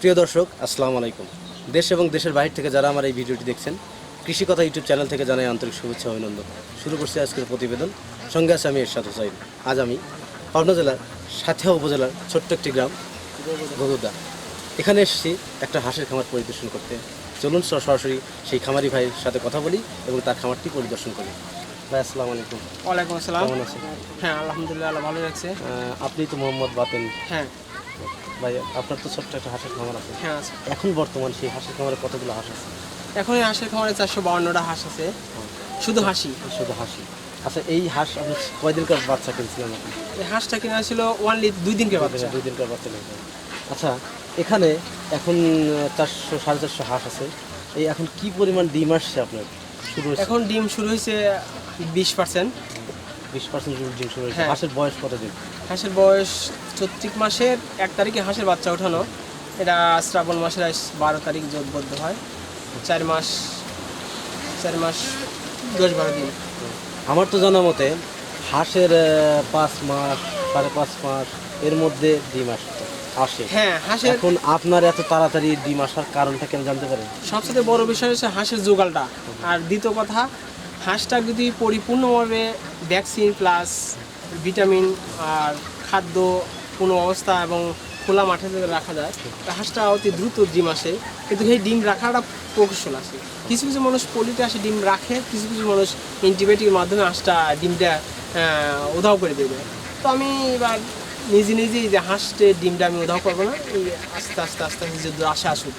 প্রিয় দর্শক আসসালামু আলাইকুম। দেশ এবং দেশের বাইরে থেকে যারা আমার এই ভিডিওটি দেখছেন কৃষি কথা ইউটিউব চ্যানেল থেকে জানাই আন্তরিক শুভেচ্ছা অভিনন্দন। শুরু করছি আজকের প্রতিবেদন। সঙ্গে আছে আমি এরশাদ হোসাইন। আজ আমি পাবনা জেলার সাথিয়া উপজেলার ছোট্ট একটি গ্রাম গদুদা এখানে এসেছি একটা হাঁসের খামার পরিদর্শন করতে। চলুন সরাসরি সেই খামারি ভাইয়ের সাথে কথা বলি এবং তার খামারটি পরিদর্শন করি। ভাই আসসালামু আলাইকুম। ওয়ালাইকুম আসসালাম। কেমন আছেন? হ্যাঁ আলহামদুলিল্লাহ ভালো আহ, আপনি তো মোহাম্মদ বাতেন। হ্যাঁ। ভাই আপনার তো ছোট্ট একটা হাঁসের খামার আছে। হ্যাঁ আছে। এখন বর্তমান সেই হাঁসের খামারে কতগুলো হাঁস আছে? এখন এই হাঁসের খামারে চারশো বাউন্নটা হাঁস আছে। শুধু হাসি শুধু হাসি আচ্ছা এই হাঁস আপনি কয়দিনকার বাচ্চা কিনছিলেন আপনি? এই হাঁসটা কিনা ছিল ওয়ানলি দুই দিনকে বাচ্চা। দুই দিনকার বাচ্চা আচ্ছা এখানে এখন চারশো সাড়ে চারশো হাঁস আছে। এই এখন কি পরিমাণ ডিম আসছে আপনার? শুরু হয়েছে? এখন ডিম শুরু হয়েছে বিশ পার্সেন্ট বিশ পার্সেন্ট ডিম শুরু হয়েছে। হ্যাঁ। হাঁসের বয়স কতদিন? হাঁসের বয়স চৈত্রিক মাসের এক তারিখে হাঁসের বাচ্চা ওঠানো। এটা শ্রাবণ মাসের বারো তারিখ যোগবদ্ধ হয়। চার মাস চার মাস দশ বারো দিন। আমার তো জানা মতে হাঁসের পাঁচ মাস সাড়ে পাঁচ মাস এর মধ্যে ডিম আসছে আসে। হ্যাঁ হাঁসের এখন আপনার এত তাড়াতাড়ি ডিম আসার কারণটা কেন জানতে পারেন সবচেয়ে বড় বিষয় হচ্ছে হাঁসের জোগালটা আর দ্বিতীয় কথা হাঁসটা যদি পরিপূর্ণভাবে ভ্যাকসিন প্লাস ভিটামিন আর খাদ্য কোনো অবস্থা এবং খোলা মাঠে যদি রাখা যায় তা হাঁসটা অতি দ্রুত ডিম আসে। কিন্তু সেই ডিম রাখাটা প্রকৌশল আছে। কিছু কিছু মানুষ পলিতে আসে ডিম রাখে কিছু কিছু মানুষ অ্যান্টিবায়োটিকের মাধ্যমে হাঁসটা ডিমটা উধাও করে দেবে তো আমি এবার নিজে নিজেই যে হাঁসটে ডিমটা আমি উধাও করব না এই আস্তে আস্তে আস্তে আস্তে যদি আসে আসুক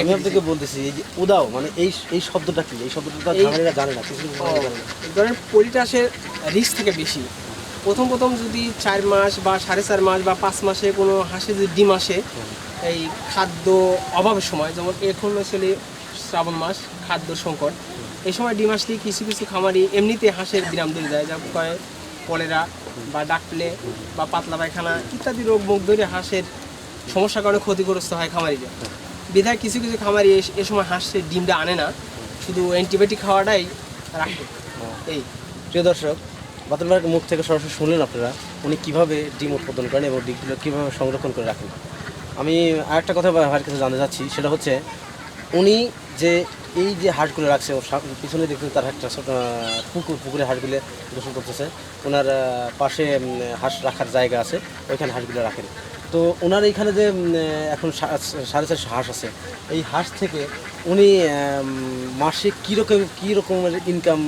আমি আপনাকে বলতেছি এই যে উদাও মানে এই এই শব্দটা কি? এই শব্দটা জানে না কিছু ধরেন পলিটাসের রিস্ক থেকে বেশি। প্রথম প্রথম যদি চার মাস বা সাড়ে চার মাস বা পাঁচ মাসে কোনো হাঁসে যদি ডিম আসে, এই খাদ্য অভাবের সময়, যেমন এখন আসলে শ্রাবণ মাস, খাদ্য সংকট, এই সময় ডিম আসলে কিছু কিছু খামারি এমনিতে হাঁসের বিরাম দিয়ে যায় যা করে কলেরা বা ডাকলে বা পাতলা পায়খানা ইত্যাদি রোগ মুখ ধরে হাঁসের সমস্যার কারণে ক্ষতিগ্রস্ত হয় খামারিরা। বিধায় কিছু কিছু খামারি এ সময় হাঁসের ডিমটা আনে না, শুধু অ্যান্টিবায়োটিক খাওয়াটাই রাখে। এই। প্রিয় দর্শক ভাইয়ের মুখ থেকে সরাসরি শুনলেন আপনারা, উনি কীভাবে ডিম উৎপাদন করেন এবং ডিমগুলো কীভাবে সংরক্ষণ করে রাখেন? আমি আরেকটা কথা ভাইয়ের কাছে জানতে চাচ্ছি, সেটা হচ্ছে, উনি যে এই যে হাটগুলো রাখছে ওর পিছনে দেখতে তার একটা পুকুর পুকুরে হাঁসগুলো গোসল করতেছে। ওনার পাশে হাঁস রাখার জায়গা আছে, ওইখানে হাঁসগুলো রাখেন। তো ওনার এইখানে যে এখন সাড়ে চারশো হাঁস আছে, এই হাঁস থেকে উনি মাসে কীরকম কী রকমের ইনকাম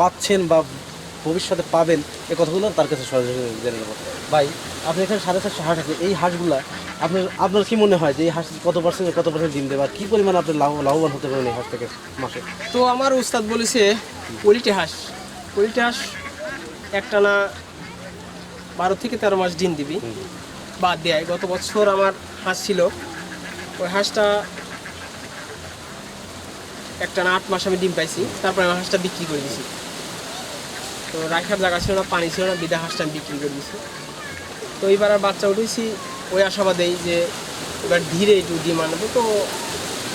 পাচ্ছেন বা ভবিষ্যতে পাবেন এই কথাগুলো তার কাছে সরাসরি জেনে নেব। ভাই আপনি এখানে সাড়ে চারশো হাঁস আছে এই হাঁসগুলো আপনার আপনার কি মনে হয় যে এই হাঁস কত পার্সেন্ট কত পার্সেন্ট ডিম দেবে আর কী পরিমাণ আপনি লাভ লাভবান হতে পারেন এই হাঁস থেকে মাসে? তো আমার উস্তাদ বলেছে পলিটি হাঁস পলিটি হাঁস একটানা বারো থেকে তেরো মাস ডিম দিবি। বা দেয় গত বছর আমার হাঁস ছিল ওই হাঁসটা একটানা আট মাস আমি ডিম পাইছি তারপরে আমার হাঁসটা বিক্রি করে দিছি। তো রাখার জায়গা ছিল না, পানি ছিল না বিদা হাঁসটা আমি বিক্রি করে দিছি। তো এইবার আর বাচ্চা উঠেছি, ওই আশাবাদেই যে এবার ধীরে একটু ডিম আনব। তো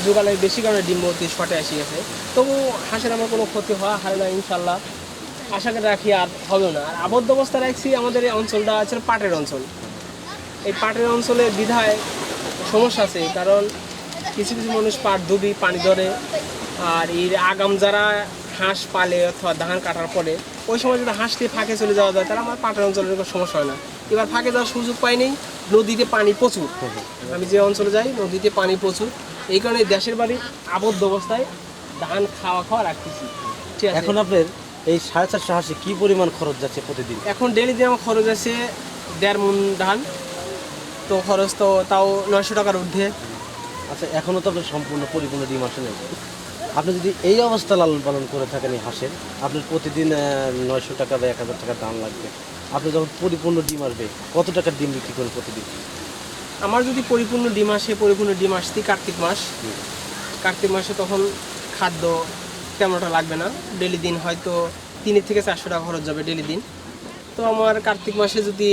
যোগালে বেশি কারণে ডিম মূর্তি শটে আসি গেছে। তবু হাঁসের আমার কোনো ক্ষতি হওয়া হয় না ইনশাল্লাহ আশা করে রাখি আর হবে না। আর আবদ্ধ অবস্থা রাখছি আমাদের এই অঞ্চলটা আছে পাটের অঞ্চল। এই পাটের অঞ্চলে বিধায় সমস্যা আছে, কারণ কিছু কিছু মানুষ পাট ধুবি, পানি ধরে। আর এর আগাম যারা হাঁস পালে অথবা ধান কাটার পরে ওই সময় যদি হাঁস দিয়ে ফাঁকে চলে যাওয়া যায় তাহলে আমার পাটের অঞ্চলের কোনো সমস্যা হয় না। এবার ফাঁকে যাওয়ার সুযোগ পাইনি নদীতে পানি প্রচুর। আমি যে অঞ্চলে যাই নদীতে পানি প্রচুর। এই কারণে দেশের বাড়ি আবদ্ধ অবস্থায় ধান খাওয়া খাওয়া রাখতেছি। ঠিক আছে? এখন আপনার এই সাড়ে চারশো হাঁসে কী পরিমাণ খরচ যাচ্ছে প্রতিদিন? এখন ডেলি দিয়ে আমার খরচ আছে দেড় মন ধান তো খরচ তো তাও নয়শো টাকার ঊর্ধ্বে। আচ্ছা এখনও তো আপনার সম্পূর্ণ পরিপূর্ণ ডিম আসে নাই। আপনি যদি এই অবস্থা লালন পালন করে থাকেন এই হাঁসের আপনার প্রতিদিন নয়শো টাকা বা এক হাজার টাকার দাম লাগবে। আপনি যখন পরিপূর্ণ ডিম আসবে কত টাকার ডিম বিক্রি করেন প্রতিদিন? আমার যদি পরিপূর্ণ ডিম আসে পরিপূর্ণ ডিম আসতি কার্তিক মাস। কার্তিক মাসে তখন খাদ্য তেমনটা লাগবে না। ডেলি দিন হয়তো তিনের থেকে চারশো টাকা খরচ যাবে ডেলি দিন। তো আমার কার্তিক মাসে যদি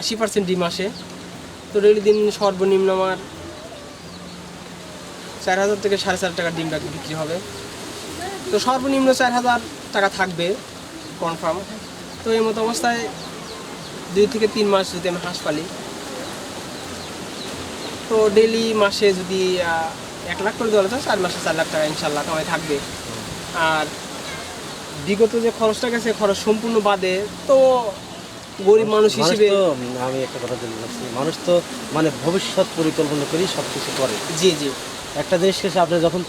আশি পার্সেন্ট ডিম আসে তো ডেলি দিন সর্বনিম্ন আমার চার হাজার থেকে সাড়ে চার টাকার ডিমটা বিক্রি হবে। তো সর্বনিম্ন চার হাজার টাকা থাকবে কনফার্ম তো এই মতো অবস্থায় দুই থেকে তিন মাস যদি আমি হাঁস পালি। তো ডেলি মাসে যদি এক লাখ করে দেওয়া চার মাসে চার লাখ টাকা ইনশাল্লাহ কামাই থাকবে। আর বিগত যে খরচটা গেছে খরচ সম্পূর্ণ বাদে তো গরিব মানুষ হিসেবে আমি একটা কথা বলে যাচ্ছি মানুষ তো মানে ভবিষ্যৎ পরিকল্পনা করেই সব কিছু করে। জি জি। একটা জিনিস শেষে আপনি যখন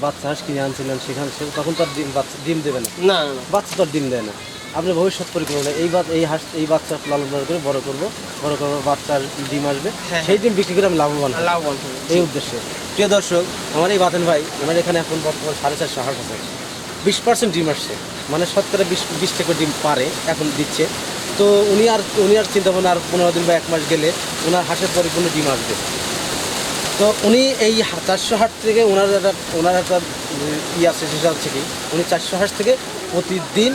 বাচ্চা- হাঁস কিনে আনছিলেন সেখানে তখন তো আর ডিম বাচ্চা ডিম দেবে না। না বাচ্চা তো ডিম দেয় না। আপনি ভবিষ্যৎ পরিকল্পনা এই এই হাঁস এই বাচ্চা লালন পালন করে বড় করব বড় করব বাচ্চার ডিম আসবে। হ্যাঁ, সেই ডিম বিক্রি করে আমি লাভবান লাভবান এই উদ্দেশ্যে। প্রিয় দর্শক আমার এই বাতেন ভাই আমার এখানে এখন বর্তমান সাড়ে চারশো হাঁস আছে। বিশ পার্সেন্ট ডিম আসছে। মানে শতকরা বিশ বিশ থেকে ডিম পারে এখন দিচ্ছে। তো উনি আর উনি আর চিন্তা ভাবনা আর পনেরো দিন বা এক মাস গেলে ওনার হাঁসের পরিপূর্ণ ডিম আসবে। তো উনি এই চারশো হাট থেকে ওনার একটা ওনার একটা ই আছে সেটা হচ্ছে কি? উনি চারশো হাট থেকে প্রতিদিন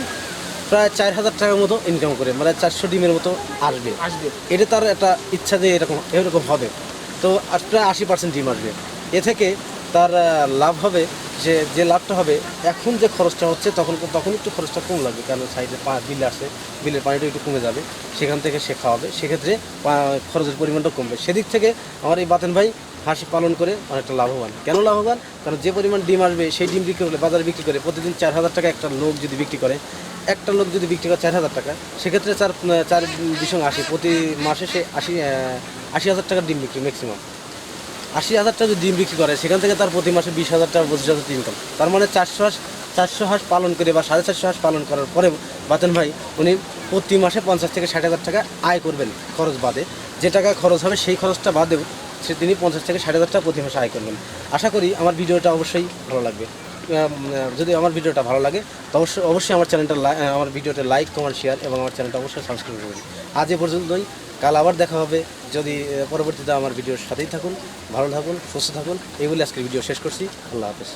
প্রায় চার হাজার টাকার মতো ইনকাম করে মানে চারশো ডিমের মতো আসবে। আসবে। এটা তার একটা ইচ্ছা যে এরকম এরকম হবে। তো প্রায় আশি পার্সেন্ট ডিম আসবে। এ থেকে তার লাভ হবে যে যে লাভটা হবে এখন যে খরচটা হচ্ছে তখন তখন একটু খরচটা কম লাগবে কারণ সাইডে পা বিল আসে বিলের পানিটা একটু কমে যাবে। সেখান থেকে সে খাওয়াবে। সেক্ষেত্রে খরচের পরিমাণটা কমবে। সেদিক থেকে আমার এই বাতেন ভাই হাঁস পালন করে অনেকটা লাভবান। কেন লাভবান? কারণ যে পরিমাণ ডিম আসবে, সেই ডিম বিক্রি করলে, বাজারে বিক্রি করে প্রতিদিন চার হাজার টাকা একটা লোক যদি বিক্রি করে, একটা লোক যদি বিক্রি করে চার হাজার টাকা, সেক্ষেত্রে চার চার বিশং আশি, প্রতি মাসে সে আশি আশি হাজার টাকার ডিম বিক্রি ম্যাক্সিমাম আশি হাজার টাকা যদি ডিম বিক্রি করে, সেখান থেকে তার প্রতি মাসে বিশ হাজার টাকা, পঁচিশ হাজার ইনকাম তার মানে চারশো হাঁস চারশো হাঁস পালন করে বা সাড়ে চারশো হাঁস পালন করার পরে বাতেন ভাই, উনি প্রতি মাসে পঞ্চাশ থেকে ষাট হাজার টাকা আয় করবেন খরচ বাদে। যে টাকা খরচ হবে, সেই খরচটা বাদেও সে তিনি পঞ্চাশ থেকে ষাট হাজার টাকা প্রতি মাসে আয় করবেন। আশা করি আমার ভিডিওটা অবশ্যই ভালো লাগবে। যদি আমার ভিডিওটা ভালো লাগে, তো অবশ্যই অবশ্যই আমার চ্যানেলটা আমার ভিডিওটা লাইক, কমেন্ট, শেয়ার এবং আমার চ্যানেলটা অবশ্যই সাবস্ক্রাইব করবেন। আজ এ পর্যন্তই। কাল আবার দেখা হবে। যদি পরবর্তীতে আমার ভিডিওর সাথেই থাকুন, ভালো থাকুন, সুস্থ থাকুন, এই বলে আজকের ভিডিও শেষ করছি। আল্লাহ হাফেজ।